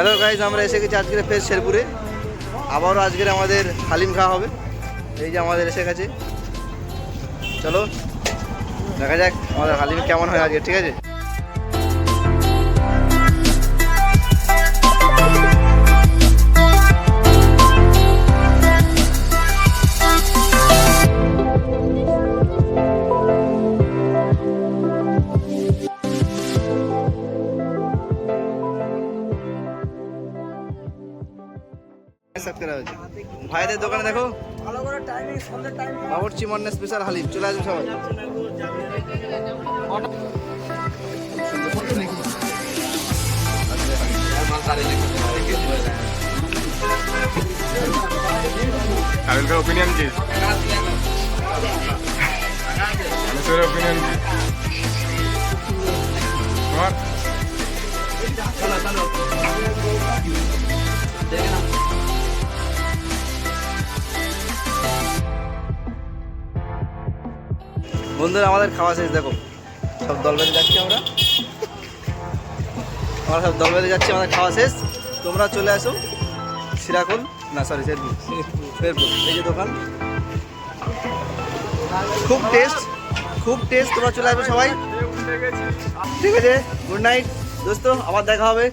Hello guys আমরা এসে গেছি আজকের ফের শেরপুরে। আবারও আজকের আমাদের হালিম খাওয়া হবে। এই যে আমাদের এসে গেছে। চলো, দেখা যাক আমাদের হালিম কেমন হয় আজকে, ঠিক আছে? আছে। ভাইদের দোকানে দেখো। করে বাবরচি মন্না স্পেশাল হালিম চলে আসবে সবাই। ওপিনিয়ন বন্ধুরা, আমাদের খাওয়া শেষ, দেখো। সব দল বেঁধে যাচ্ছি আমরা। আমরা সব দল বেঁধে যাচ্ছি, আমাদের খাওয়া শেষ। তোমরা চলে আসো। সিরাকুল, না সরি শেরপুর। শেরপুর, এই যে দোকান। খুব টেস্ট খুব টেস্ট তোমরা চলে আসবে সবাই। ঠিক আছে গুড নাইট দোস্ত, আবার দেখা হবে।